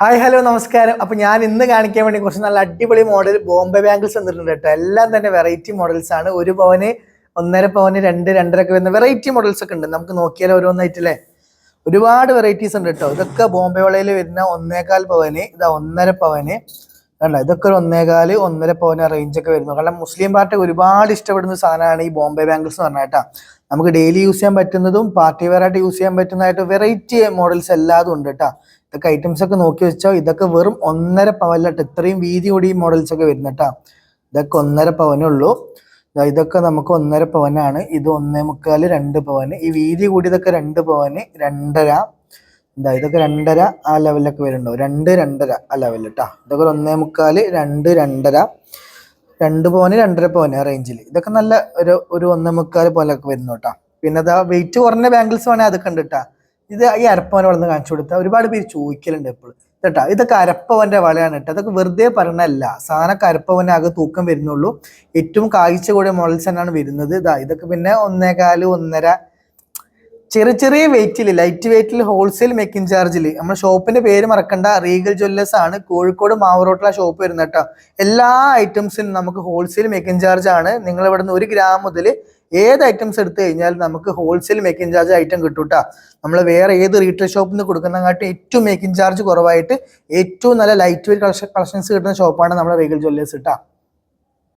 Hi hello നമസ്കാരം. അപ്പൊ ഞാൻ ഇന്ന് കാണിക്കാൻ വേണ്ടി കുറച്ച് നല്ല അടിപൊളി മോഡൽ ബോംബെ ബാംഗിൾസ് വന്നിട്ടുണ്ട് കേട്ടോ. എല്ലാം തന്നെ വെറൈറ്റി മോഡൽസ് ആണ്. ഒരു പവന് ഒന്നര പവന് രണ്ട് രണ്ടര ഒക്കെ വരുന്ന വെറൈറ്റി മോഡൽസ് ഒക്കെ ഉണ്ട്. നമുക്ക് നോക്കിയാൽ ഓരോന്നായിട്ടല്ലേ ഒരുപാട് വെറൈറ്റീസ് ഉണ്ട് കേട്ടോ. ഇതൊക്കെ ബോംബെ വളയിൽ വരുന്ന ഒന്നേകാൽ പവന് ഇതാ ഒന്നര പവന്. കണ്ട? ഇതൊക്കെ ഒരു ഒന്നേകാൽ ഒന്നര പവന് റേഞ്ചൊക്കെ വരുന്നു. കാരണം മുസ്ലിം പാർട്ടി ഒരുപാട് ഇഷ്ടപ്പെടുന്ന സാധനമാണ് ഈ ബോംബെ ബാംഗിൾസ് എന്ന് പറഞ്ഞാൽ കേട്ടോ. നമുക്ക് ഡെയിലി യൂസ് ചെയ്യാൻ പറ്റുന്നതും പാർട്ടി വെയർ ആയിട്ട് യൂസ് ചെയ്യാൻ പറ്റുന്നതായിട്ട് വെറൈറ്റി മോഡൽസ് എല്ലാതും ഉണ്ട് കേട്ടോ. ഇതൊക്കെ ഐറ്റംസ് ഒക്കെ നോക്കി വെച്ചോ ഇതൊക്കെ വെറും ഒന്നര പവനിലട്ട് ഇത്രയും വീതി കൂടി ഈ മോഡൽസ് ഒക്കെ വരുന്ന കേട്ടോ ഇതൊക്കെ ഒന്നര പവനേ ഉള്ളൂ. ഇതൊക്കെ നമുക്ക് ഒന്നര പവനാണ്. ഇത് ഒന്നേ മുക്കാൽ രണ്ട് പവന്. ഈ വീതി കൂടിയതൊക്കെ രണ്ട് പവന് രണ്ടര. എന്താ ഇതൊക്കെ രണ്ടര ആ ലെവലിലൊക്കെ വരുന്നുണ്ടോ? രണ്ട് രണ്ടര ആ ലെവലിൽ കേട്ടോ ഇതൊക്കെ ഒരു ഒന്നേ മുക്കാൽ രണ്ട് രണ്ടര. രണ്ട് പവന് രണ്ടര പവന് ആ റേഞ്ചിൽ ഇതൊക്കെ നല്ല ഒരു ഒരു ഒന്നേ മുക്കാൽ പോലൊക്കെ വരുന്നു കേട്ടോ പിന്നെ അതാ വെയിറ്റ് കുറഞ്ഞ ബാംഗിൾസ് വേണേൽ അതൊക്കെ ഉണ്ട് കേട്ടോ ഇത് ഈ അരപ്പവനെ വളർന്ന് കാണിച്ചു കൊടുത്താൽ ഒരുപാട് പേര് ചോദിക്കലുണ്ട് എപ്പോഴും കേട്ടോ ഇതൊക്കെ അരപ്പവന്റെ വളയാണ് കേട്ടോ. അതൊക്കെ വെറുതെ പറഞ്ഞല്ല സാധനമൊക്കെ അരപ്പവന്റെ ആകെ തൂക്കം വരുന്നുള്ളൂ. ഏറ്റവും കാഴ്ച കൂടിയ മോഡൽസ് തന്നെയാണ് വരുന്നത്. ഇതാ ഇതൊക്കെ പിന്നെ ഒന്നേകാൽ ഒന്നര ചെറിയ ചെറിയ വെയിറ്റിൽ ലൈറ്റ് വെയിറ്റിൽ ഹോൾസെയിൽ മേക്കിംഗ് ചാർജിൽ നമ്മുടെ ഷോപ്പിന്റെ പേര് മറക്കണ്ട. റീഗൽ ജ്വല്ലേഴ്സ് ആണ്. കോഴിക്കോട് മാവറോട്ടിലെ ഷോപ്പ് വരുന്നത് കേട്ടോ. എല്ലാ ഐറ്റംസിനും നമുക്ക് ഹോൾസെയിൽ മേക്കിംഗ് ചാർജ് ആണ്. നിങ്ങൾ ഇവിടെ നിന്ന് ഒരു ഗ്രാം മുതൽ ഏത് ഐറ്റംസ് എടുത്തു കഴിഞ്ഞാൽ നമുക്ക് ഹോൾസെയിൽ മേക്കിംഗ് ചാർജ് ഐറ്റം കിട്ടും കേട്ടോ. നമ്മൾ വേറെ ഏത് റീറ്റെയിൽ ഷോപ്പിൽ നിന്ന് കൊടുക്കുന്നതിനെക്കാട്ടും ഏറ്റവും മേക്കിംഗ് ചാർജ് കുറവായിട്ട് ഏറ്റവും നല്ല ലൈറ്റ് വെയിറ്റ് കളക്ഷൻ കളക്ഷൻസ് കിട്ടുന്ന ഷോപ്പാണ് നമ്മുടെ റീഗൽ ജ്വല്ലേഴ്സ് കേട്ടോ.